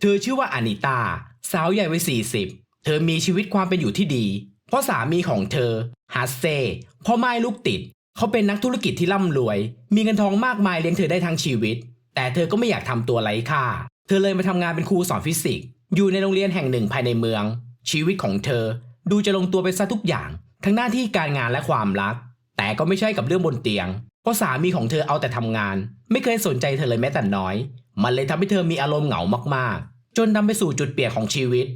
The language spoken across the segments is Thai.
เธอชื่อว่าอานิตา สาวใหญ่วัย 40 เธอมีชีวิตความเป็นอยู่ที่ดี เพราะสามีของเธอฮัสเซ่พ่อไม้ลูกติด เขาเป็นนักธุรกิจที่ร่ำรวย มีเงินทองมากมายเลี้ยงเธอได้ทั้งชีวิต แต่เธอก็ไม่อยากทำตัวไร้ค่า เธอเลยมาทำงานเป็นครูสอนฟิสิกส์ อยู่ในโรงเรียนแห่งหนึ่งภายในเมือง ชีวิตของเธอดูจะลงตัวไปซะทุกอย่าง ทั้งหน้าที่การงานและความรัก แต่ก็ไม่ใช่กับเรื่องบนเตียง เพราะสามีของเธอเอาแต่ทำงาน ไม่เคยสนใจเธอเลยแม้แต่น้อย มันเลยทำให้เธอมีอารมณ์เหงามากๆ จนนำไปสู่จุดเปลี่ยนของชีวิต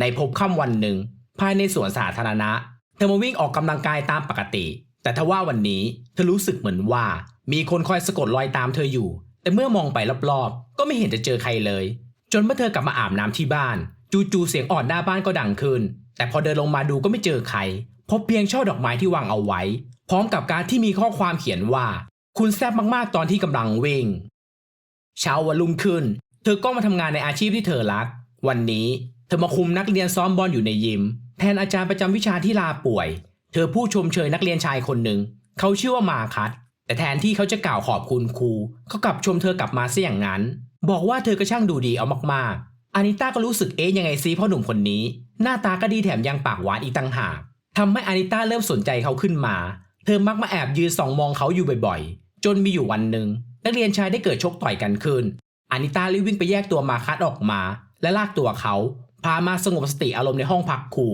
ในพบค่ำวันหนึ่ง ภายในสวนสาธารณะ เธอมาวิ่งออกกำลังกายตามปกติ แต่ทว่าวันนี้เธอรู้สึกเหมือนว่า มีคนคอยสะกดรอยตามเธออยู่ แต่เมื่อมองไปรอบๆ ก็ไม่เห็นจะเจอใครเลย จนเมื่อเธอกลับมาอาบน้ำที่บ้าน จู่ๆเสียงออดหน้าบ้านก็ดังขึ้น แต่พอเดินลงมาดูก็ไม่เจอใครพบเพียงช่อดอกไม้ที่วางเอาไว้ พร้อมกับการที่มีข้อความเขียนว่า คุณแซ่บมากๆตอนที่กำลังวิ่ง เช้าวันรุ่งขึ้น เธอก็มาทำงานในอาชีพที่เธอรัก วันนี้เธอมาคุมนักเรียนซ้อมบอลอยู่ในยิม แทนอาจารย์ประจำวิชาที่ลาป่วย เธอพูดชมเชยนักเรียนชายคนหนึ่ง เขาชื่อว่ามาคัตแต่แทนที่เขาจะกล่าวขอบคุณครูเขากลับชมเธอกลับมาเสียอย่างนั้น บอกว่าเธอก็ช่างดูดีเอามากๆอานิต้าก็รู้สึกเอ๊ยยังไงซีพ่อหนุ่มคนนี้ หน้าตาก็ดีแถมยังปากหวานอีกต่างหากทำให้อานิต้าเริ่มสนใจเขาขึ้นมา เธอมักมาแอบยืนส่องมองเขาอยู่บ่อยๆ จนมีอยู่วันหนึ่ง นักเรียนชายได้เกิดชกต่อยกันขึ้นอานิต้ารีบวิ่งไปแยกตัวมาคัดออกมา และลากตัวเขา พามาสงบสติอารมณ์ในห้องพักครู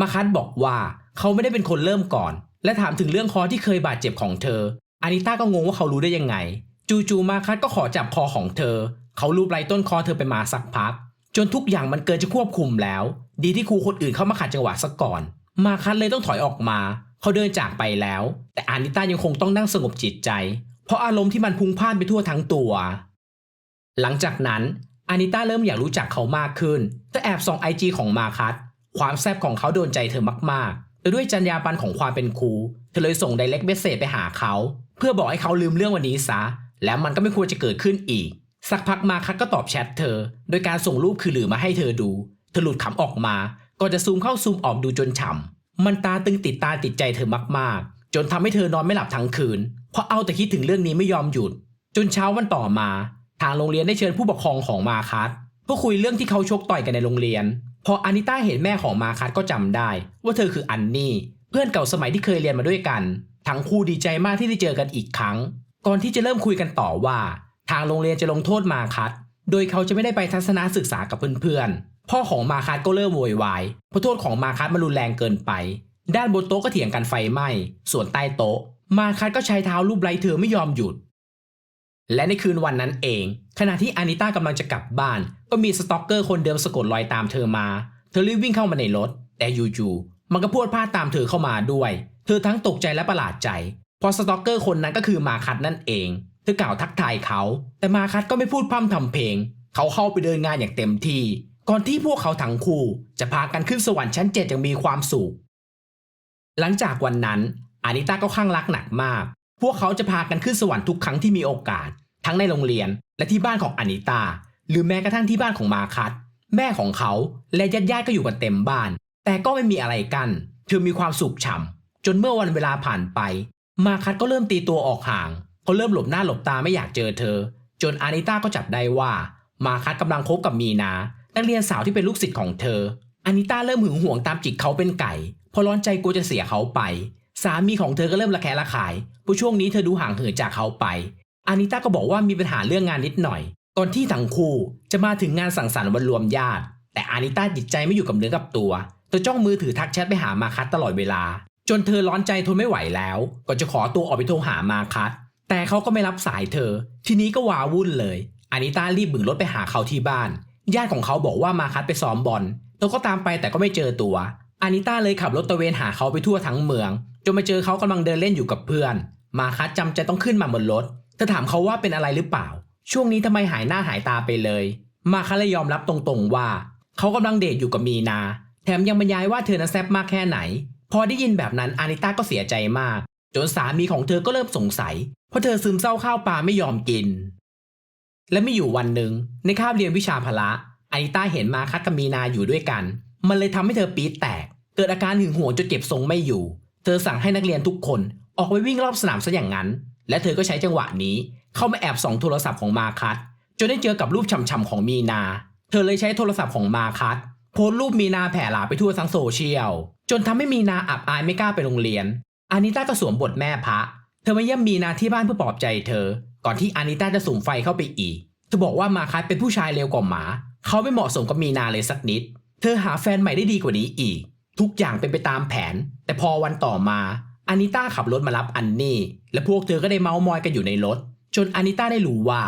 มาคัดบอกว่าเขาไม่ได้เป็นคนเริ่มก่อน และถามถึงเรื่องคอที่เคยบาดเจ็บของเธออานิต้าก็งงว่าเขารู้ได้ยังไง จู่ๆมาคัดก็ขอจับคอของเธอ เขาลูบไล้ต้นคอเธอไปมาสักพัก จนทุกอย่างมันเกินจะควบคุมแล้ว ดีที่ครูคนอื่นเข้ามาขัดจังหวะซะก่อน มาคัดเลยต้องถอยออกมา เขาเดินจากไปแล้ว แต่อานิต้ายังคงต้องนั่งสงบจิตใจ ราะอารมณ์ที่มันพุ่งพ่านไปทั่วทั้งตัว หลังจากนั้นอานิต้าเริ่มอยากรู้จักเขามากขึ้น แต่แอบส่องไอจีของมาคัสความแซ่บของเขาโดนใจเธอมากๆแต่ด้วยจรรยาบรรณของความเป็นครู เธอเลยส่งไดเรกเมสเซจไปหาเขา เพื่อบอกให้เขาลืมเรื่องวันนี้ซะ แล้วมันก็ไม่ควรจะเกิดขึ้นอีก สักพักมาคัสก็ตอบแชทเธอ โดยการส่งรูปคือหรือมาให้เธอดู เธอหลุดขำออกมาก่อนจะซูมเข้าซูมออกดูจนฉ่ำมันตาตึงติดตาติดใจเธอมากๆ จนทำให้เธอนอนไม่หลับทั้งคืน เพราะเอาแต่คิดถึงเรื่องนี้ไม่ยอมหยุด จนเช้าวันต่อมา ทางโรงเรียนได้เชิญผู้ปกครองของมาคัสเพื่อคุยเรื่องที่เขาชกต่อยกันในโรงเรียน พออานิต้าเห็นแม่ของมาคัสก็จำได้ ว่าเธอคืออันนี่ เพื่อนเก่าสมัยที่เคยเรียนมาด้วยกัน ทั้งคู่ดีใจมากที่ได้เจอกันอีกครั้ง ก่อนที่จะเริ่มคุยกันต่อว่า ทางโรงเรียนจะลงโทษมาคัสโดยเขาจะไม่ได้ไปทัศนศึกษากับเพื่อนๆ พ่อของมาคัสก็เริ่มโวยวายเพราะโทษของมาคัสมันรุนแรงเกินไป ด้านบนโต๊ะก็เถียงกันไฟไหม้ ส่วนใต้โต๊ะ มาคัสก็ใช้เท้าลูบไล้เธอไม่ยอมหยุด และในคืนวันนั้นเอง ขณะที่อานิต้ากำลังจะกลับบ้าน ก็มีสต็อกเกอร์คนเดิมสะกดรอยตามเธอมา เธอรีบวิ่งเข้ามาในรถ แต่อยู่ๆมันก็พูดพลาดตามเธอเข้ามาด้วย เธอทั้งตกใจและประหลาดใจพราะสต็อกเกอร์คนนั้นก็คือมาคัดนั่นเอง เธอกล่าวทักทายเขา แต่มาคัดก็ไม่พูดพร่ำทำเพลง เขาเข้าไปเดินงานอย่างเต็มที่ ก่อนที่พวกเขาทั้งคู่ จะพากันขึ้นสวรรค์ชั้นเจ็ดอย่างมีความสุขหลังจากวันนั้น อานิต้าก็ข้างรักหนักมาก พวกเขาจะพากันขึ้นสวรรค์ทุกครั้งที่มีโอกาส ทั้งในโรงเรียนและที่บ้านของอานิต้าหรือแม้กระทั่งที่บ้านของมาคัสแม่ของเขาและญาติญาติๆก็อยู่กันเต็มบ้าน แต่ก็ไม่มีอะไรกัน เธอมีความสุขฉ่ำจนเมื่อวันเวลาผ่านไป มาคัสก็เริ่มตีตัวออกห่างเขาเริ่มหลบหน้าหลบตาไม่อยากเจอเธอ จนอานิต้าก็จับได้ว่า มาคัสกำลังคบกับมีนา นักเรียนสาวที่เป็นลูกศิษย์ของเธออานิต้าเริ่มหึงหวงตามจิกเขาเป็นไก่พราะร้อนใจกลัวจะเสียเขาไป สามีของเธอก็เริ่มระแคะระคายเพราะช่วงนี้เธอดูห่างเหินจากเขาไป อานิต้าก็บอกว่ามีปัญหาเรื่องงานนิดหน่อย ก่อนที่ทั้งคู่จะมาถึงงานสังสรรค์วันรวมญาติ แต่อานิต้าจิตใจไม่อยู่กับเนื้อกับตัวเธอจ้องมือถือทักแชทไปหามาคัสตลอดเวลา จนเธอร้อนใจทนไม่ไหวแล้วก็จะขอตัวออกไปโทรหามาคัสแต่เขาก็ไม่รับสายเธอ ทีนี้ก็วาวุ่นเลยอานิต้ารีบบึงรถไปหาเขาที่บ้าน ญาติของเขาบอกว่ามาคัสไปซ้อมบอลเธอก็ตามไปแต่ก็ไม่เจอตัวอานิต้าเลยขับรถตะเวนหาเขาไปทั่วทั้งเมือง จนมาเจอเขากำลังเดินเล่นอยู่กับเพื่อน มาคัสจำใจต้องขึ้นมาบนรถ เธอถามเขาว่าเป็นอะไรหรือเปล่า ช่วงนี้ทำไมหายหน้าหายตาไปเลย มาคัสเลยยอมรับตรงๆว่า เขากำลังเดทอยู่กับมีนา แถมยังบรรยายว่าเธอนั้นแซ่บมากแค่ไหน พอได้ยินแบบนั้นอานิต้าก็เสียใจมาก จนสามีของเธอก็เริ่มสงสัย เพราะเธอซึมเศร้าข้าวปลาไม่ยอมกิน และไม่อยู่วันหนึ่งในคาบเรียนวิชาพละอานิต้าเห็นมาคัสกับมีนาอยู่ด้วยกัน มันเลยทำให้เธอปี๊ดแตก เกิดอาการหึงหวงจนเก็บทรงไม่อยู่ เธอสั่งให้นักเรียนทุกคนออกไปวิ่งรอบสนามซะอย่างนั้น และเธอก็ใช้จังหวะนี้เข้ามาแอบส่องโทรศัพท์ของมาคัสจนได้เจอกับรูปฉ่ำๆของมีนา เธอเลยใช้โทรศัพท์ของมาคัสโพสต์รูปมีนาแผ่หลาไปทั่วทั้งโซเชียล จนทำให้มีนาอับอายไม่กล้าไปโรงเรียน อานิต้าก็สวมบทแม่พระ เธอมาเยี่ยมมีนาที่บ้านเพื่อปลอบใจเธอ ก่อนที่อานิต้าจะสุ่มไฟเข้าไปอีก เธอบอกว่ามาคัสเป็นผู้ชายเร็วกว่าหมา เขาไม่เหมาะสมกับมีนาเลยสักนิด เธอหาแฟนใหม่ได้ดีกว่านี้อีก ทุกอย่างเป็นไปตามแผน แต่พอวันต่อมาอานิต้าขับรถมารับอันนี่ และพวกเธอก็ได้เมาส์มอยกันอยู่ในรถ จนอานิต้าได้รู้ว่า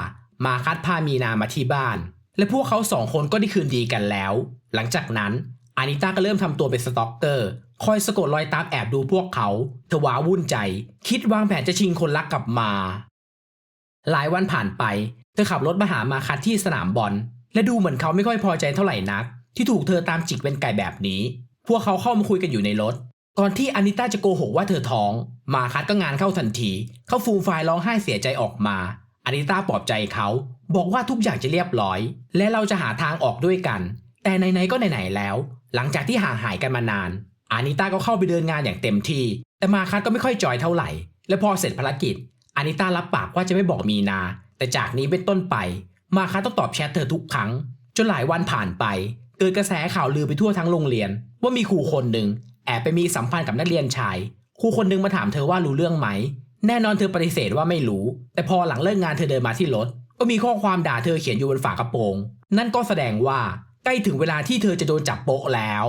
มาคัดพามีนามาที่บ้าน และพวกเขาสองคนก็ได้คืนดีกันแล้ว หลังจากนั้นอานิต้าก็เริ่มทำตัวเป็นสต็อกเกอร์ คอยสะกดรอยตามแอบดูพวกเขาเธอว้าวุ่นใจ คิดวางแผนจะชิงคนรักกลับมา หลายวันผ่านไป เธอขับรถมาหามาคัดที่สนามบอล และดูเหมือนเขาไม่ค่อยพอใจเท่าไหร่นัก ที่ถูกเธอตามจิกเป็นไก่แบบนี้ พวกเขาเข้ามาคุยกันอยู่ในรถ ก่อนที่อานิต้าจะโกหกว่าเธอท้อง มาคัดก็งานเข้าทันที เขาฟูมฟร้องไห้เสียใจออกมาอานิต้าปลอบใจเขาบอกว่าทุกอย่างจะเรียบร้อย และเราจะหาทางออกด้วยกัน แต่ไหนๆก็ไหนๆแล้ว หลังจากที่ห่างหายกันมานาน อานิต้าก็เข้าไปเดินงานอย่างเต็มที่ แต่มาคัดก็ไม่ค่อยจอยเท่าไหร่ และพอเสร็จภารกิจ อานิต้ารับปากว่าจะไม่บอกมีนา แต่จากนี้เป็นต้นไป มาคัดต้องตอบแชทเธอทุกครั้ง จนหลายวันผ่านไป เกิดกระแสข่าวลือไปทั่วทั้งโรงเรียน ว่ามีครูคนหนึ่งแอบไปมีสัมพันธ์กับนักเรียนชาย ครูคนหนึ่งมาถามเธอว่ารู้เรื่องไหม แน่นอนเธอปฏิเสธว่าไม่รู้ แต่พอหลังเลิกงานเธอเดินมาที่รถ ก็มีข้อความด่าเธอเขียนอยู่บนฝากระโปรง นั่นก็แสดงว่าใกล้ถึงเวลาที่เธอจะโดนจับโปะแล้ว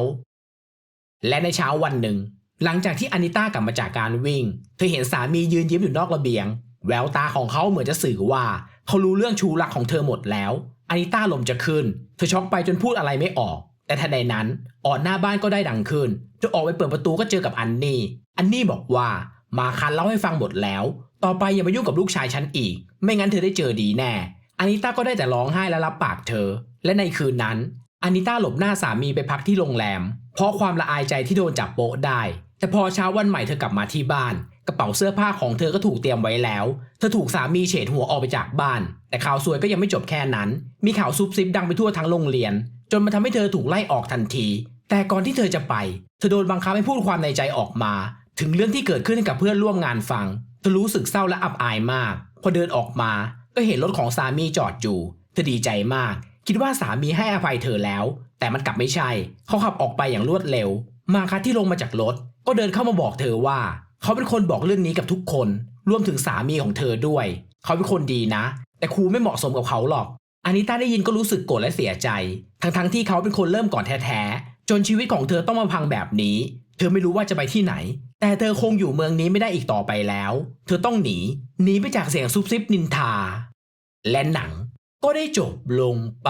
และในเช้าวันหนึ่ง หลังจากที่อานิต้ากลับมาจากการวิ่ง เธอเห็นสามียืนยิ้มอยู่นอกระเบียง แววตาของเขาเหมือนจะสื่อว่า เขารู้เรื่องชูรักของเธอหมดแล้ว อานิต้าลมจะขึ้น เธอช็อกไปจนพูดอะไรไม่ออก แต่ทันใดนั้นออดหน้าบ้านก็ได้ดังขึ้นเธอออกไปเปิดประตูก็เจอกับอันนี่ อันนี่บอกว่ามาคันเล่าให้ฟังหมดแล้ว ต่อไปอย่ามายุ่งกับลูกชายฉันอีก ไม่งั้นเธอได้เจอดีแน่อานิต้าก็ได้แต่ร้องไห้และรับปากเธอ และในคืนนั้นอานิต้าหลบหน้าสามีไปพักที่โรงแรม เพราะความละอายใจที่โดนจับโป๊ะได้ แต่พอเช้าวันใหม่เธอกลับมาที่บ้าน กระเป๋าเสื้อผ้าของเธอก็ถูกเตรียมไว้แล้ว เธอถูกสามีเฉดหัวออกไปจากบ้าน แต่ข่าวซวยก็ยังไม่จบแค่นั้น มีข่าวซุบซิบดังไปทั่วทั้งโรงเรียน จนมันทำให้เธอถูกไล่ออกทันที แต่ก่อนที่เธอจะไป เธอโดนบังคับให้พูดความในใจออกมา ถึงเรื่องที่เกิดขึ้นให้กับเพื่อนร่วมงานฟัง เธอรู้สึกเศร้าและอับอายมาก พอเดินออกมา ก็เห็นรถของสามีจอดอยู่ เธอดีใจมาก คิดว่าสามีให้อภัยเธอแล้ว แต่มันกลับไม่ใช่ เขาขับออกไปอย่างรวดเร็ว มาคัดที่ลงมาจากรถ ก็เดินเข้ามาบอกเธอว่า เขาเป็นคนบอกเรื่องนี้กับทุกคน รวมถึงสามีของเธอด้วย เขาเป็นคนดีนะ แต่ครูไม่เหมาะสมกับเขาหรอกอานิต้าได้ยินก็รู้สึกโกรธและเสียใจ ทั้งๆที่เขาเป็นคนเริ่มก่อนแท้ๆ จนชีวิตของเธอต้องมาพังแบบนี้ เธอไม่รู้ว่าจะไปที่ไหน แต่เธอคงอยู่เมืองนี้ไม่ได้อีกต่อไปแล้ว เธอต้องหนี หนีไปจากเสียงซุบซิบนินทา และหนังก็ได้จบลงไป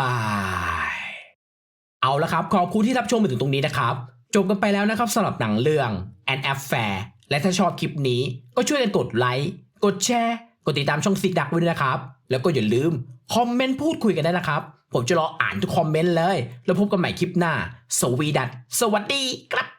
เอาละครับ ขอบคุณที่รับชมมาถึงตรงนี้นะครับ จบกันไปแล้วนะครับสำหรับหนังเรื่อง An Affair และถ้าชอบคลิปนี้ก็ช่วยกันกดไลค์กดแชร์กดติดตามช่องซิกดักไว้ด้วยนะครับ แล้วก็อย่าลืมคอมเมนต์พูดคุยกันได้นะครับ ผมจะรออ่านทุกคอมเมนต์เลย แล้วพบกันใหม่คลิปหน้า สวีดัสสวัสดีครับ